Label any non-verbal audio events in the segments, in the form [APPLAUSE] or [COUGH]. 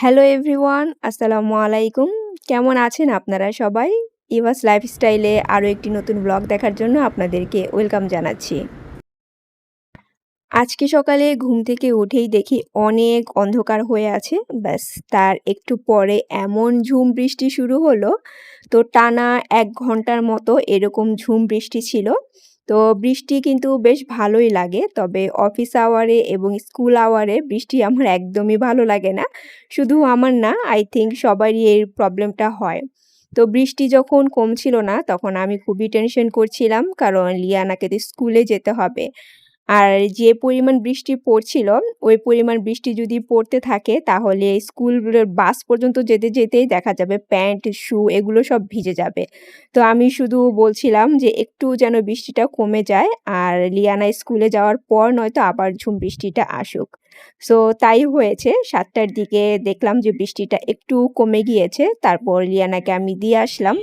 Hello everyone আসসালামু আলাইকুম কেমন আছেন আপনারা সবাই? ইভাস লাইফস্টাইলে আরও একটি নতুন ব্লগ দেখার জন্য আপনাদেরকে ওয়েলকাম জানাচ্ছি। আজকে সকালে ঘুম থেকে উঠেই দেখি অনেক অন্ধকার হয়ে আছে। ব্যাস, তার একটু পরে এমন ঝুম বৃষ্টি শুরু হলো। তো টানা এক ঘণ্টার মতো এরকম ঝুম বৃষ্টি ছিল। তো বৃষ্টি কিন্তু বেশ ভালোই লাগে। তবে অফিস আওয়ারে এবং স্কুল আওয়ারে বৃষ্টি [LAUGHS] আমার একদমই ভালো লাগে না। শুধু আমার না আই থিঙ্ক সবারই এই প্রবলেমটা হয়। তো বৃষ্টি যখন কমছিল না, তখন আমি খুবই টেনশন করছিলাম, কারণ লিয়ানাকে তো স্কুলে যেতে হবে। আর যে পরিমাণ বৃষ্টি পড়ছিল, ওই পরিমাণ বৃষ্টি যদি পড়তে থাকে, তাহলে স্কুলের বাস পর্যন্ত যেতে যেতেই দেখা যাবে প্যান্ট, শু এগুলো সব ভিজে যাবে। তো আমি শুধু বলছিলাম যে একটু যেন বৃষ্টিটা কমে যায়, আর লিয়ানা স্কুলে যাওয়ার পর নয়তো আবার ঝুম বৃষ্টিটা আসুক। সো তাই হয়েছে, সাতটার দিকে দেখলাম যে বৃষ্টিটা একটু কমে গিয়েছে, তারপর লিয়ানাকে আমি দিয়ে আসলাম।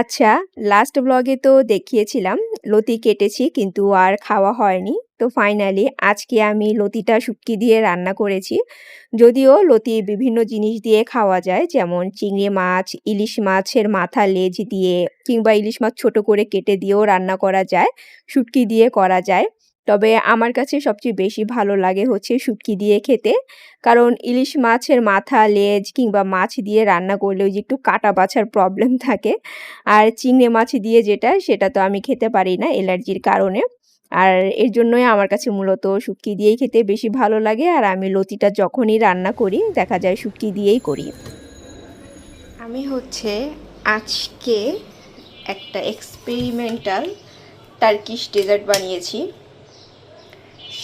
আচ্ছা লাস্ট ব্লগে তো দেখিয়েছিলাম, লতি কেটেছি কিন্তু আর খাওয়া হয়নি। তো ফাইনালি আজকে আমি লতিটা শুটকি দিয়ে রান্না করেছি। যদিও লতি বিভিন্ন জিনিস দিয়ে খাওয়া যায়, যেমন চিংড়ি মাছ, ইলিশ মাছের মাথা লেজ দিয়ে কিংবা ইলিশ মাছ ছোট করে কেটে দিয়েও রান্না করা যায়, শুটকি দিয়ে করা যায়। তবে আমার কাছে সবচেয়ে বেশি ভালো লাগে হচ্ছে শুটকি দিয়ে খেতে। কারণ ইলিশ মাছের মাথা, লেজ কিংবা মাছ দিয়ে রান্না করলে ওই যে একটু কাটা বাছার প্রবলেম থাকে। আর চিংড়ি মাছ দিয়ে যেটা, সেটা তো আমি খেতে পারি না অ্যালার্জির কারণে। আর এর জন্যই আমার কাছে মূলত শুটকি দিয়েই খেতে বেশি ভালো লাগে। আর আমি লতিটা যখনই রান্না করি, দেখা যায় শুটকি দিয়েই করি। আমি হচ্ছে আজকে একটা এক্সপেরিমেন্টাল টার্কিশ ডেজার্ট বানিয়েছি।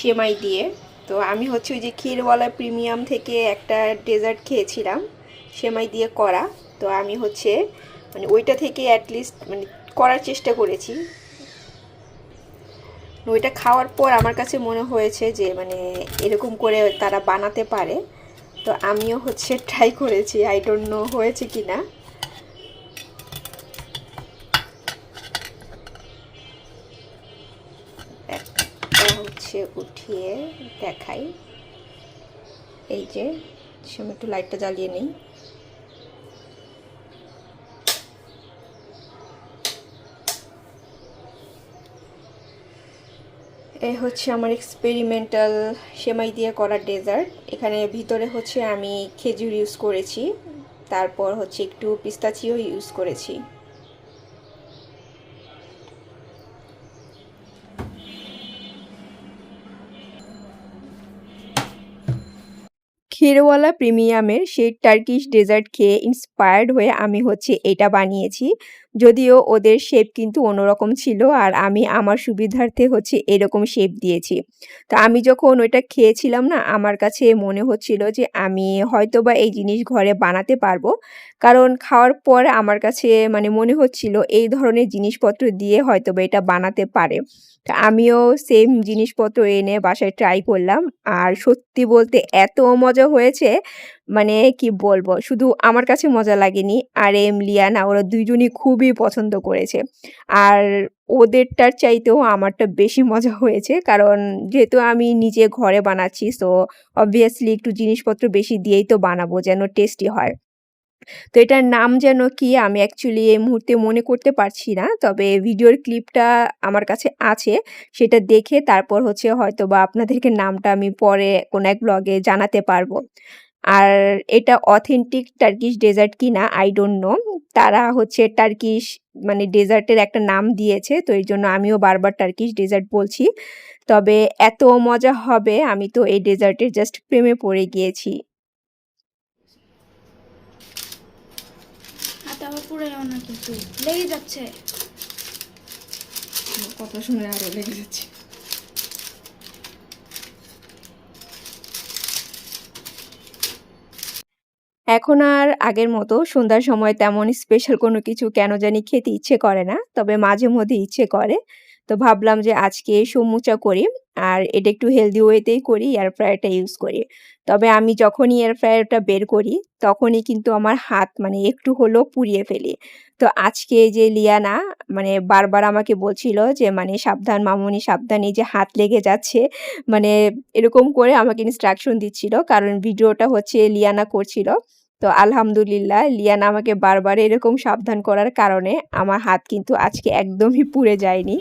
সেমাই দিয়ে। তো আমি হচ্ছে ওই যে ক্ষীরওয়ালা প্রিমিয়াম থেকে একটা ডেজার্ট খেয়েছিলাম সেমাই দিয়ে করা। তো আমি হচ্ছে মানে ওইটা থেকে অ্যাটলিস্ট মানে করার চেষ্টা করেছি। ওইটা খাওয়ার পর আমার কাছে মনে হয়েছে যে মানে এরকম করে তারা বানাতে পারে। তো আমিও হচ্ছে [LAUGHS] ট্রাই করেছি। আই ডোন্ট নো হয়েছে কি না হচ্ছে উঠিয়ে দেখাই। এই যে আমি একটু লাইটটা জ্বালিয়ে নিই। এই হচ্ছে আমার এক্সপেরিমেন্টাল সেমাই দিয়ে করা ডেজার্ট এখানে ভিতরে হচ্ছে আমি খেজুর ইউজ করেছি, তারপর হচ্ছে একটু পিস্তাচিও ইউজ করেছি। ক্ষীরওয়ালা প্রিমিয়ামের সেই টার্কিশ ডেজার্ট খেয়ে ইন্সপায়ার্ড হয়ে আমি হচ্ছে এটা বানিয়েছি। যদিও ওদের শেপ কিন্তু অন্যরকম ছিল আর আমি আমার সুবিধার্থে হচ্ছে এরকম শেপ দিয়েছি। তো আমি যখন ওইটা খেয়েছিলাম না, আমার কাছে মনে হচ্ছিল যে আমি হয়তো বা এই জিনিস ঘরে বানাতে পারব। কারণ খাওয়ার পর আমার কাছে মানে মনে হচ্ছিল এই ধরনের জিনিসপত্র দিয়ে হয়তো বা এটা বানাতে পারে। তা আমিও সেম জিনিসপত্র এনে বাসায় ট্রাই করলাম। আর সত্যি বলতে এত মজা হয়েছে মানে কি বলব? শুধু আমার কাছে মজা লাগেনি। আর এম লিয়ানা ওরা দুইজনই খুবই পছন্দ করেছে। আর ওদেরটার চাইতেও আমারটা বেশি মজা হয়েছে। কারণ যেহেতু আমি নিজে ঘরে বানাচ্ছি সো অবভিয়াসলি একটু জিনিসপত্র বেশি দিয়েই তো বানাবো যেন টেস্টি হয়। তো এটার নাম যেন কি আমি অ্যাকচুয়ালি এই মুহূর্তে মনে করতে পারছি না, তবে ভিডিওর ক্লিপটা আমার কাছে আছে। সেটা দেখে তারপর হচ্ছে হয়তো বা আপনাদেরকে নামটা আমি পরে কোনো এক ব্লগে জানাতে পারব। আর এটা অথেন্টিক টার্কিশ ডেজার্ট কি না আই ডোন্ট নো তারা হচ্ছে টার্কিশ মানে ডেজার্টের একটা নাম দিয়েছে তো এর জন্য আমিও বারবার টার্কিশ ডেজার্ট বলছি। তবে এত মজা হবে আমি তো এই ডেজার্টের জাস্ট প্রেমে পড়ে গিয়েছি। লেগে যাচ্ছে। কথা শুনে আরও লেগে যাচ্ছে। এখন আর আগের মতো সন্ধ্যার সময় তেমন স্পেশাল কোনো কিছু কেন জানি খেতে ইচ্ছে করে না, তবে মাঝে মধ্যে ইচ্ছে করে। তো ভাবলাম যে আজকে সমুচা করি। আর এটা একটু হেলদি ওয়েতেই করি, এয়ার ফ্রায়ারটা ইউজ করি। তবে আমি যখনই এয়ার ফ্রায়ারটা বের করি, তখনই কিন্তু আমার হাত মানে একটু হলেও পুড়িয়ে ফেলি। তো আজকে যে লিয়ানা মানে বারবার আমাকে বলছিল যে মানে, "সাবধান মামুনি সাবধান যে হাত লেগে যাচ্ছে।" মানে এরকম করে আমাকে ইনস্ট্রাকশন দিচ্ছিল। কারণ ভিডিওটা হচ্ছে লিয়ানা করছিল। তো আলহামদুলিল্লাহ লিয়ান আমাকে বারবার এরকম সাবধান করার কারণে আমার হাত কিন্তু আজকে একদমই পুড়ে যায়নি।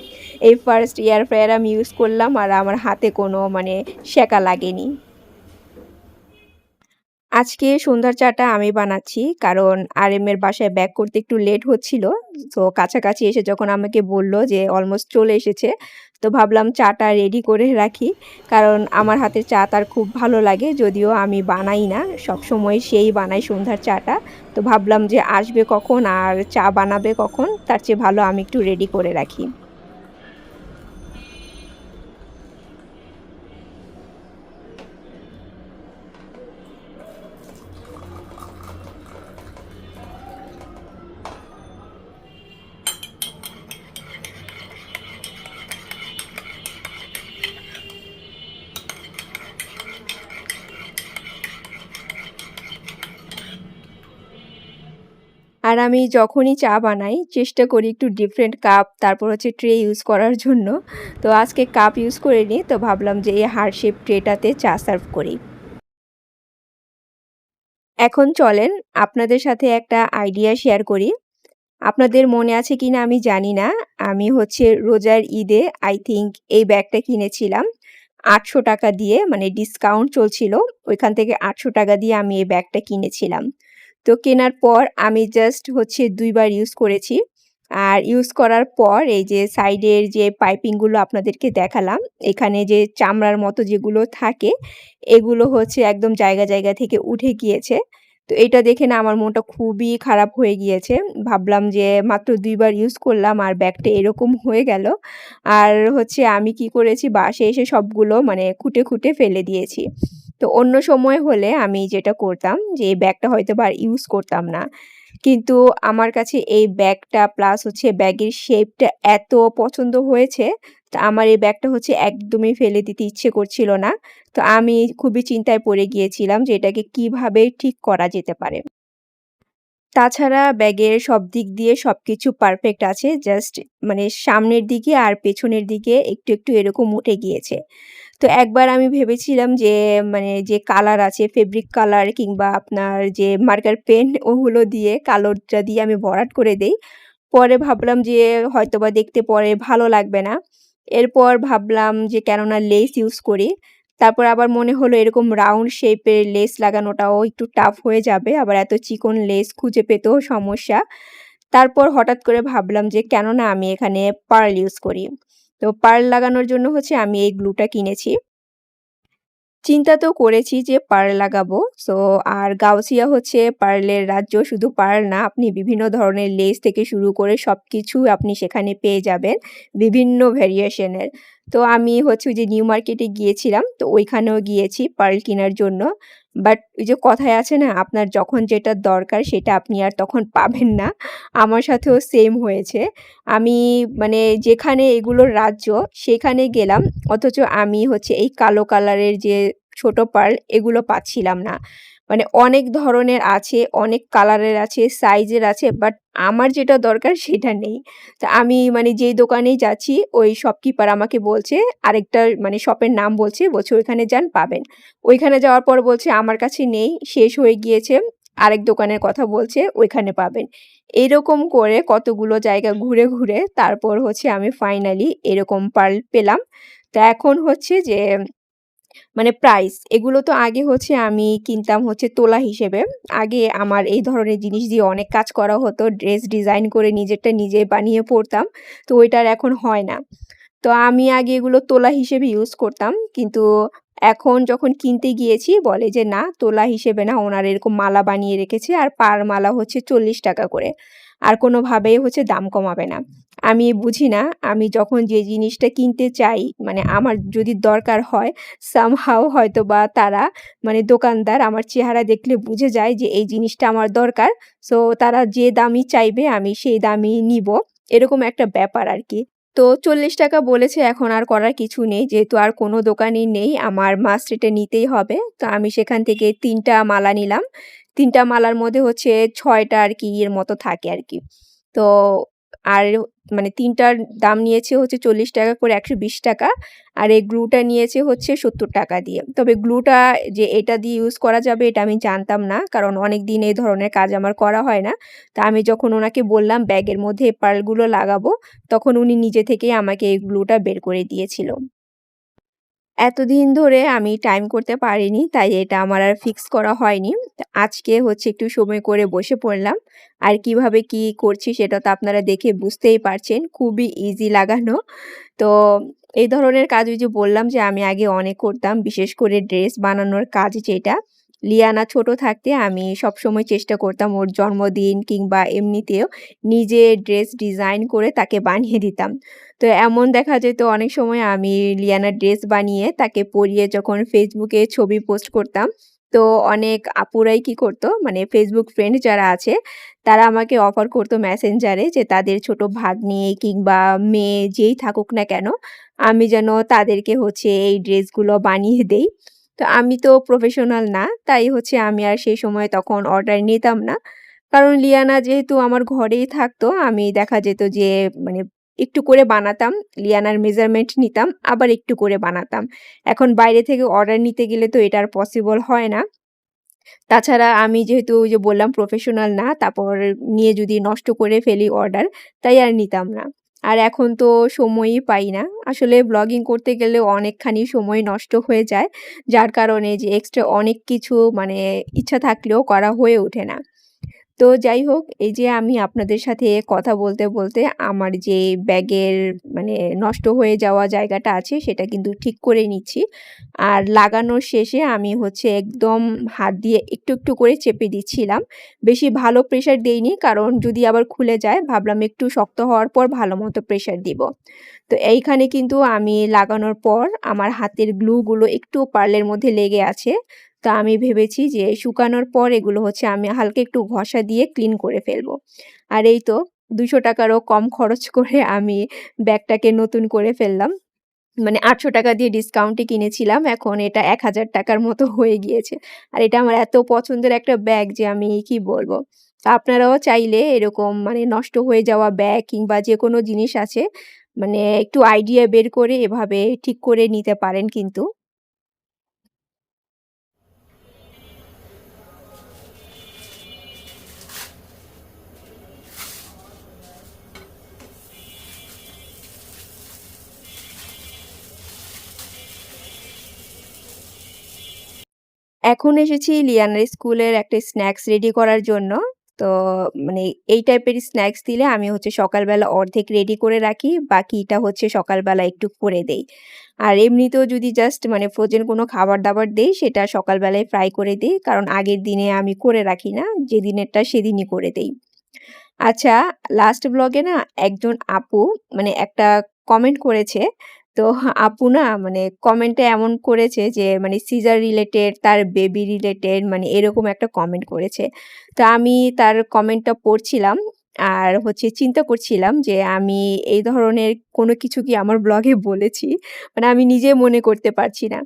এই ফার্স্ট এয়ার ফ্রায়ার আমি ইউজ করলাম আর আমার হাতে কোনো মানে সেকা লাগেনি। আজকে সন্ধ্যার চাটা আমি বানাচ্ছি। কারণ আর আরএমের বাসায় ব্যাক করতে একটু লেট হচ্ছিল। তো কাছাকাছি এসে যখন আমাকে বলল যে অলমোস্ট চলে এসেছে, তো ভাবলাম চাটা রেডি করে রাখি। কারণ আমার হাতের চা তার খুব ভালো লাগে। যদিও আমি বানাই না। সবসময় সেই বানাই সন্ধ্যার চাটা। তো ভাবলাম যে আসবে কখন আর চা বানাবে কখন, তার চেয়ে ভালো আমি একটু রেডি করে রাখি। আর আমি যখনই চা বানাই, চেষ্টা করি একটু ডিফারেন্ট কাপ তারপর হচ্ছে ট্রে ইউজ করার জন্য। তো আজকে কাপ ইউজ করিনি। তো ভাবলাম যে এই হার্ট শেপ ট্রেটাতে চা সার্ভ করি। এখন চলেন আপনাদের সাথে একটা আইডিয়া শেয়ার করি। আপনাদের মনে আছে কিনা আমি জানি না। আমি হচ্ছে রোজার ঈদে আই থিংক এই ব্যাগটা কিনেছিলাম। ৳৮০০ দিয়ে মানে ডিসকাউন্ট চলছিল। ওইখান থেকে ৳৮০০ দিয়ে আমি এই ব্যাগটা কিনেছিলাম। তো কেনার পর আমি জাস্ট হচ্ছে দুইবার ইউজ করেছি। আর ইউজ করার পর এই যে সাইডের যে পাইপিংগুলো আপনাদেরকে দেখালাম, এখানে যে চামড়ার মতো যেগুলো থাকে, এগুলো হচ্ছে একদম জায়গা, জায়গা থেকে উঠে গিয়েছে। তো এটা দেখে না আমার মনটা খুবই খারাপ হয়ে গিয়েছে। ভাবলাম যে মাত্র দুইবার ইউজ করলাম আর ব্যাগটা এরকম হয়ে গেল। আর হচ্ছে আমি কি করেছি বাসে এসে সবগুলো মানে খুঁটে, খুঁটে ফেলে দিয়েছি। তো অন্য সময় হলে আমি যেটা করতাম যে এই ব্যাগটা হয়তো বা ইউজ করতাম না। কিন্তু আমার কাছে এই ব্যাগটা প্লাস হচ্ছে ব্যাগের শেপটা এত পছন্দ হয়েছে, তো আমার এই ব্যাগটা হচ্ছে একদমই ফেলে দিতে ইচ্ছে করছিল না। তো আমি খুবই চিন্তায় পড়ে গিয়েছিলাম যে এটাকে কীভাবে ঠিক করা যেতে পারে। তাছাড়া ব্যাগের সব দিক দিয়ে সব কিছু পারফেক্ট আছে। জাস্ট মানে সামনের দিকে আর পেছনের দিকে একটু, একটু এরকম উঠে গিয়েছে। তো একবার আমি ভেবেছিলাম যে মানে যে কালার আছে ফেব্রিক কালার কিংবা আপনার যে মার্কার পেন [LAUGHS] ওগুলো দিয়ে কালোটা দিয়ে আমি ভরাট করে দেই। পরে ভাবলাম যে হয়তোবা দেখতে পরে ভালো লাগবে না। এরপর ভাবলাম যে কেননা লেস ইউজ করি। তারপর আবার মনে হলো এরকম রাউন্ড শেপের লেস লাগানোটাও একটু টাফ হয়ে যাবে। আবার এত চিকন লেস খুঁজে পেতেও সমস্যা। তারপর হঠাৎ করে ভাবলাম যে কেন না আমি এখানে পার্ল ইউজ করি। তো পার্ল লাগানোর জন্য হচ্ছে আমি এই গ্লুটা কিনেছি। চিন্তা তো করেছি যে পার্ল লাগাবো। সো আর গাউসিয়া হচ্ছে পার্লের রাজ্য। শুধু পার্ল না, আপনি বিভিন্ন ধরনের লেস থেকে শুরু করে সব কিছু আপনি সেখানে পেয়ে যাবেন বিভিন্ন ভেরিয়েশনের। তো আমি হচ্ছে ওই যে নিউ মার্কেটে গিয়েছিলাম। তো ওইখানেও গিয়েছি পার্ল কেনার জন্য। বাট ওই যে কথায় আছে না, আপনার যখন যেটা দরকার সেটা আপনি আর তখন পাবেন না। আমার সাথেও সেম হয়েছে। আমি মানে যেখানে এগুলোর রাজ্য সেখানে গেলাম। অথচ আমি হচ্ছে এই কালো কালারের যে ছোট পার্ল এগুলো পাচ্ছিলাম না। মানে অনেক ধরনের আছে, অনেক কালারের আছে, সাইজের আছে বাট আমার যেটা দরকার সেটা নেই। তো আমি মানে যেই দোকানেই যাচ্ছি ওই শপকিপার আমাকে বলছে আরেকটা মানে শপের নাম বলছে, বলছে ওইখানে যান পাবেন। ওইখানে যাওয়ার পর বলছে আমার কাছে নেই, শেষ হয়ে গিয়েছে। আরেক দোকানের কথা বলছে ওইখানে পাবেন। এরকম করে কতগুলো জায়গা ঘুরে, ঘুরে তারপর হচ্ছে আমি ফাইনালি এরকম পার্ল পেলাম। তা এখন হচ্ছে যে মানে প্রাইস এগুলো তো আগে হচ্ছে আমি কিনতাম হচ্ছে তোলা হিসেবে। আগে আমার এই ধরনের জিনিস দিয়ে অনেক কাজ করা হতো। ড্রেস ডিজাইন করে নিজেরটা নিজে বানিয়ে পরতাম, তো ওইটার এখন হয় না। তো আমি আগে এগুলো তোলা হিসেবে ইউজ করতাম। কিন্তু এখন যখন কিনতে গিয়েছি বলে যে, "না তোলা হিসেবে না, ওনার এরকম মালা বানিয়ে রেখেছে আর পার মালা হচ্ছে ৳৪০ করে। আর কোনোভাবেই হচ্ছে দাম কমাবে না।" আমি বুঝি না, আমি যখন যে জিনিসটা কিনতে চাই মানে আমার যদি দরকার হয় সামহাও হয়তো বা তারা মানে দোকানদার আমার চেহারা দেখলে বুঝে যায় যে এই জিনিসটা আমার দরকার। সো তারা যে দামই চাইবে আমি সেই দামই নিব এরকম একটা ব্যাপার আরকি। তো ৳৪০ বলেছে, এখন আর করার কিছু নেই। যেহেতু আর কোনো দোকানই নেই, আমার মাস রেটে নিতেই হবে। তো আমি সেখান থেকে তিনটা মালা নিলাম। তিনটা মালার মধ্যে হচ্ছে ছয়টা আর কি এর মতো থাকে আর কি তো আর মানে তিনটার দাম নিয়েছে হচ্ছে ৳৪০ করে ৳১২০ আর এই গ্লুটা নিয়েছে হচ্ছে ৳৭০ দিয়ে। তবে গ্লুটা যে এটা দিয়ে ইউজ করা যাবে এটা আমি জানতাম না। কারণ অনেক দিন এই ধরনের কাজ আমার করা হয় না। তা আমি যখন ওনাকে বললাম ব্যাগের মধ্যে পার্লগুলো লাগাবো, তখন উনি নিজে থেকেই আমাকে এই গ্লুটা বের করে দিয়েছিল। এতদিন ধরে আমি টাইম করতে পারিনি, তাই এটা আমার আর ফিক্স করা হয়নি। আজকে হচ্ছে একটু সময় করে বসে পড়লাম। আর কীভাবে কি করছি সেটা তো আপনারা দেখে বুঝতেই পারছেন। খুবই ইজি লাগানো। তো এই ধরনের কাজ ওই যে বললাম যে আমি আগে অনেক করতাম। বিশেষ করে ড্রেস বানানোর কাজ যেটা। লিয়ানা ছোট থাকতে আমি সবসময় চেষ্টা করতাম ওর জন্মদিন কিংবা এমনিতেও নিজে ড্রেস ডিজাইন করে তাকে বানিয়ে দিতাম। তো এমন দেখা যেত অনেক সময় আমি লিয়ানার ড্রেস বানিয়ে তাকে পরিয়ে যখন ফেসবুকে ছবি পোস্ট করতাম, তো অনেক আপুরাই কি করতো মানে ফেসবুক ফ্রেন্ড যারা আছে তারা আমাকে অফার করতো এ যে তাদের ছোট ভাগ্নি কিংবা মেয়ে যেই থাকুক না কেন, আমি যেন তাদেরকে হচ্ছে এই ড্রেসগুলো বানিয়ে দেই। তো আমি তো প্রফেশনাল না, তাই হচ্ছে আমি আর সেই সময় তখন অর্ডার নিতাম না। কারণ লিয়ানা যেহেতু আমার ঘরেই থাকতো, আমি দেখা যেত যে মানে একটু করে বানাতাম। লিয়ানার মেজারমেন্ট নিতাম, আবার একটু করে বানাতাম। এখন বাইরে থেকে অর্ডার নিতে গেলে তো এটা আর পসিবল হয় না। তাছাড়া আমি যেহেতু ওই যে বললাম প্রফেশনাল না, তারপর নিয়ে যদি নষ্ট করে ফেলি অর্ডার, তাই আর নিতাম না। আর এখন তো সময়ই পাই না। আসলে ব্লগিং করতে গেলে অনেকখানি সময় নষ্ট হয়ে যায়। যার কারণে যে এক্সট্রা অনেক কিছু মানে ইচ্ছা থাকলেও করা হয়ে ওঠে না। তো যাই হোক, এই যে আমি আপনাদের সাথে কথা বলতে, বলতে আমার যে ব্যাগের মানে নষ্ট হয়ে যাওয়া জায়গাটা আছে সেটা কিন্তু ঠিক করে নিচ্ছি। আর লাগানোর শেষে আমি হচ্ছে একদম হাত দিয়ে একটু, একটু করে চেপে দিচ্ছিলাম। বেশি ভালো প্রেশার দেইনি কারণ যদি আবার খুলে যায় ভাবলাম একটু শক্ত হওয়ার পর ভালো মতো প্রেশার দিব। তো এইখানে কিন্তু আমি লাগানোর পর আমার হাতের গ্লুগুলো একটু পার্লের মধ্যে লেগে আছে। তো আমি ভেবেছি যে শুকানোর পর এগুলো হচ্ছে আমি হালকা একটু ঘষা দিয়ে ক্লিন করে ফেলব। আর এই তো দুশো টাকারও কম খরচ করে আমি ব্যাগটাকে নতুন করে ফেললাম। মানে ৳৮০০ দিয়ে ডিসকাউন্টে কিনেছিলাম। এখন এটা এক হাজার টাকার মতো হয়ে গিয়েছে। আর এটা আমার এত পছন্দের একটা ব্যাগ যে আমি কি বলব। তো আপনারাও চাইলে এরকম মানে নষ্ট হয়ে যাওয়া ব্যাগ কিংবা যে কোনো জিনিস আছে, মানে একটু আইডিয়া বের করে এভাবে ঠিক করে নিতে পারেন কিন্তু। এখন এসেছি লিয়ানার স্কুলের একটা স্ন্যাক্স রেডি করার জন্য। তো মানে এই টাইপের স্ন্যাক্স দিলে আমি হচ্ছে সকালবেলা অর্ধেক রেডি করে রাখি, বাকিটা হচ্ছে সকালবেলা একটু করে দেই। আর এমনিতেও যদি জাস্ট মানে ফ্রোজেন কোনো খাবার-দাবার দেই সেটা সকালবেলায় ফ্রাই করে দিই কারণ আগের দিনে আমি করে রাখি না। যেদিনেরটা সেদিনই করে দেই। আচ্ছা, লাস্ট ব্লগে না একজন আপু মানে একটা কমেন্ট করেছে। তো আপু না মানে কমেন্টে এমন করেছে যে মানে সিজার রিলেটেড, তার বেবি রিলেটেড মানে এরকম একটা কমেন্ট করেছে। তো আমি তার কমেন্টটা পড়ছিলাম আর হচ্ছে চিন্তা করছিলাম যে আমি এই ধরনের কোনো কিছু কি আমার ব্লগে বলেছি? মানে আমি নিজে মনে করতে পারছি না।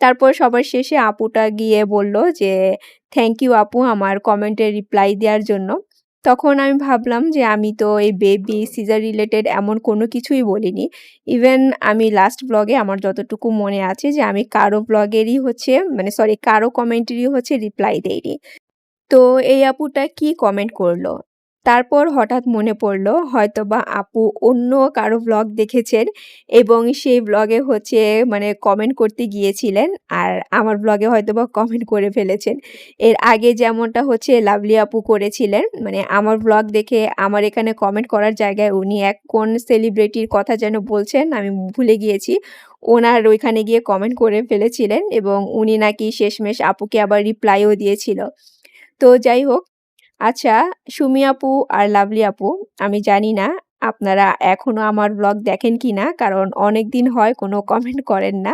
তারপর সবার শেষে আপুটা গিয়ে বলল যে, "থ্যাংক ইউ আপু আমার কমেন্টের রিপ্লাই দেওয়ার জন্য।" তখন আমি ভাবলাম যে আমি তো এই বেবি, সিজার রিলেটেড এমন কোনো কিছুই বলিনি। ইভেন আমি লাস্ট ব্লগে আমার যতটুকু মনে আছে যে আমি কারও ব্লগেরই হচ্ছে মানে সরি কারও কমেন্টেরই হচ্ছে রিপ্লাই দেইনি। তো এই আপুটা কি কমেন্ট করল? তারপর হঠাৎ মনে পড়ল হয়তোবা আপু অন্য কারও ব্লগ দেখেছেন এবং সেই ব্লগে হচ্ছে মানে কমেন্ট করতে গিয়েছিলেন আর আমার ব্লগে হয়তোবা কমেন্ট করে ফেলেছেন। এর আগে যেমনটা হচ্ছে লাভলি আপু করেছিলেন মানে আমার ব্লগ দেখে আমার এখানে কমেন্ট করার জায়গায় উনি এক কোন সেলিব্রিটির কথা যেন বলছেন আমি ভুলে গিয়েছি। ওনার ওইখানে গিয়ে কমেন্ট করে ফেলেছিলেন এবং উনি নাকি শেষমেশ আপুকে আবার রিপ্লাইও দিয়েছিল। তো যাই হোক, আচ্ছা সুমি আপু আর লাভলি আপু, আমি জানি না আপনারা এখনও আমার ব্লগ দেখেন কি না কারণ অনেক দিন হয় কোনো কমেন্ট করেন না।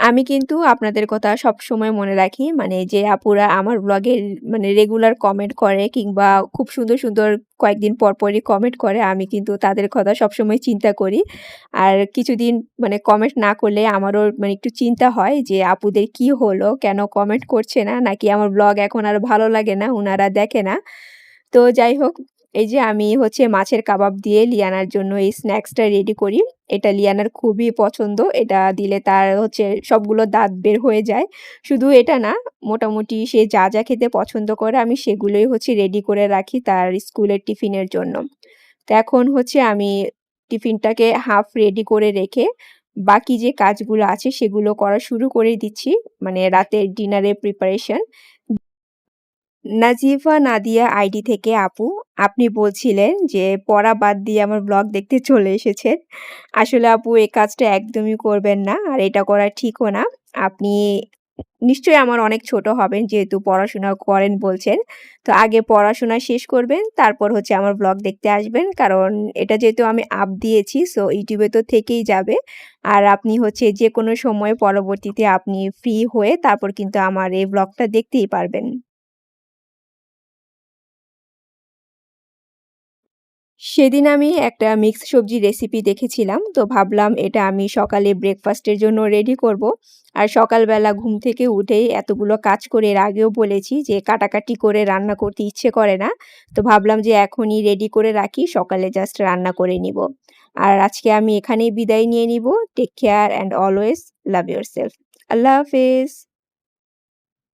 আমি কিন্তু আপনাদের কথা সব সময় মনে রাখি। মানে যে আপুরা আমার ব্লগে মানে রেগুলার কমেন্ট করে কিংবা খুব সুন্দর, সুন্দর কয়েকদিন পর, পরই কমেন্ট করে আমি কিন্তু তাদের কথা সবসময় চিন্তা করি। আর কিছুদিন মানে কমেন্ট না করলে আমারও মানে একটু চিন্তা হয় যে আপুদের কি হলো? কেন কমেন্ট করছে না? নাকি আমার ব্লগ এখন আর ভালো লাগে না, ওনারা দেখে না। তো যাই হোক, এই যে আমি হচ্ছে মাছের কাবাব দিয়ে লিয়ানার জন্য এই স্ন্যাক্সটা রেডি করি। এটা লিয়ানার খুবই পছন্দ। এটা দিলে তার হচ্ছে সবগুলো দাঁত বের হয়ে যায়। শুধু এটা না, মোটামুটি সে যা, যা খেতে পছন্দ করে আমি সেগুলোই হচ্ছে রেডি করে রাখি তার স্কুলের টিফিনের জন্য। তো এখন হচ্ছে আমি টিফিনটাকে হাফ রেডি করে রেখে বাকি যে কাজগুলো আছে সেগুলো করা শুরু করে দিচ্ছি। মানে রাতের ডিনারের প্রিপারেশন। নাজিফা নাদিয়া আইডি থেকে আপু, আপনি বলছিলেন যে পড়া বাদ দিয়ে আমার ব্লগ দেখতে চলে এসেছেন। আসলে আপু এই কাজটা একদমই করবেন না। আর এটা করা ঠিকও না। আপনি নিশ্চয়ই আমার অনেক ছোট হবেন যেহেতু পড়াশোনা করেন বলছেন। তো আগে পড়াশোনা শেষ করবেন, তারপর হচ্ছে আমার ব্লগ দেখতে আসবেন। কারণ এটা যেহেতু আমি আপ দিয়েছি সো ইউটিউবে তো থেকেই যাবে। আর আপনি হচ্ছে যে কোনো সময় পরবর্তীতে আপনি ফ্রি হয়ে তারপর কিন্তু আমার এই ব্লগটা দেখতেই পারবেন। সেদিন আমি একটা মিক্সড সবজি রেসিপি দেখেছিলাম। তো ভাবলাম এটা আমি সকালে ব্রেকফাস্টের জন্য রেডি করব। আর সকালবেলা ঘুম থেকে উঠেই এতগুলো কাজ করে এর আগেও বলেছি যে কাটাকাটি করে রান্না করতে ইচ্ছে করে না। তো ভাবলাম যে এখনই রেডি করে রাখি, সকালে জাস্ট রান্না করে নিব। আর আজকে আমি এখানেই বিদায় নিয়ে নিব। Take care and always love yourself. আল্লাহ হাফেজ।